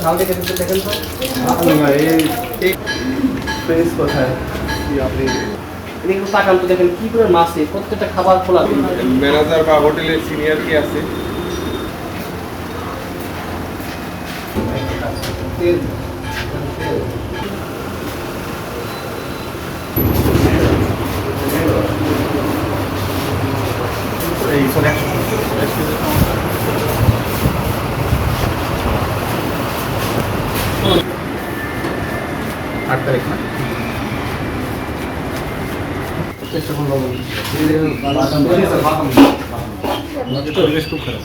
ঝাল দেখে তো আপনি তো দেখেন কি করে মাছে প্রত্যেকটা খাবার খোলা ম্যানেজার বা হোটেলের সিনিয়র কি আছে তেল আট তারিখ না? পরিবেশ খুব খারাপ।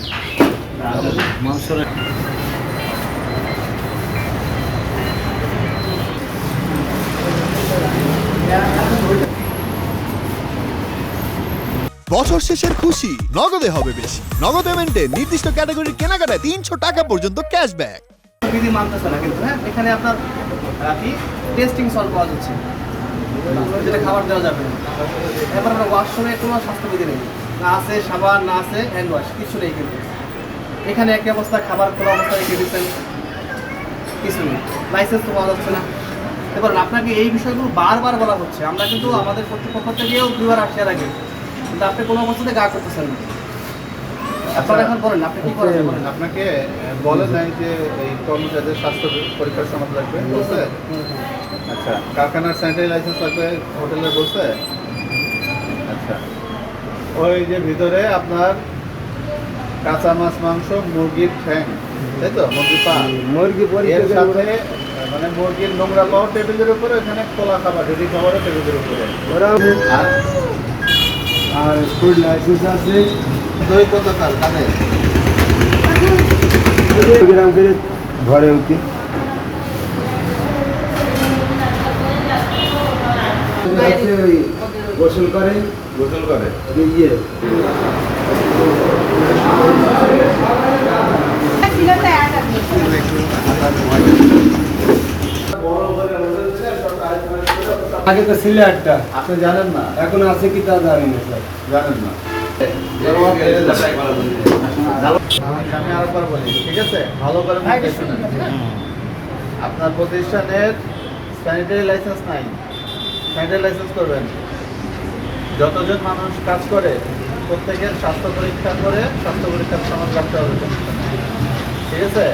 বছর শেষের খুশি। নগদে হবে বেশি। নগদ পেমেন্টে নির্দিষ্ট ক্যাটাগরির কেনাকাটায় তিনশো টাকা পর্যন্ত ক্যাশব্যাক বিধি মানতেছে না কিন্তু হ্যাঁ? এখানে আপনার টেস্টিং সল পাওয়া যাচ্ছে। যেটা খাবার দেওয়া যাবে এবার আমরা ওয়াশরুমে কোনো স্বাস্থ্যবিধি নেই। না আছে সাবান, না আছে হ্যান্ড ওয়াশ কিছু নেই কিন্তু। এখানে একই অবস্থা, খাবার খোলা অবস্থা রেখে দিচ্ছেন কিছু নেই। লাইসেন্স তো পাওয়া যাচ্ছে না। এবার আপনাকে এই বিষয়গুলো বারবার বলা হচ্ছে। আমরা কিন্তু আমাদের কর্তৃপক্ষ থেকেও দুবার আসিয়া রাখি কিন্তু আপনি কোনো অবস্থাতে গা করতেছেন না। এখন বলেন আপনি কি করেন? বলেন। আপনাকে আহ, বলে নাই যে এই কর্মচারীদের স্বাস্থ্য পরীক্ষার সনদ লাগবে বলছে? আচ্ছা কারখানার স্যানিটারি লাইসেন্স লাগবে হোটেলে বলছে? আচ্ছা ওই যে ভিতরে আপনার কাঁচা মাছ মাংস মুরগির ঠ্যাং তাই তো? মুরগির পা। মুরগি এর সাথে মানে মুরগির নোংরা পাওয়া টেবিলের উপরে ওখানে খোলা খাবার রেডি খাবারও টেবিলের উপরে। আর ফুড লাইসেন্স আছে। দই কত কাল? কাদের গ্রাম করে ঘরে উঠি। গোসল করে? গোসল করে। ইয়ে। আগে তো ছিল একটা। আপনি জানেন না? এখন আছে কি তা জানি না স্যার। জানেন না। আমি আরেকবার বলি ঠিক আছে? ভালো করে আপনার প্রতিষ্ঠানের স্যানিটারি লাইসেন্স নাই। স্যানিটারি লাইসেন্স করবেন। যতজন মানুষ কাজ করে প্রত্যেকের স্বাস্থ্য পরীক্ষা করে স্বাস্থ্য পরীক্ষার সনদ রাখতে হবে। ঠিক আছে?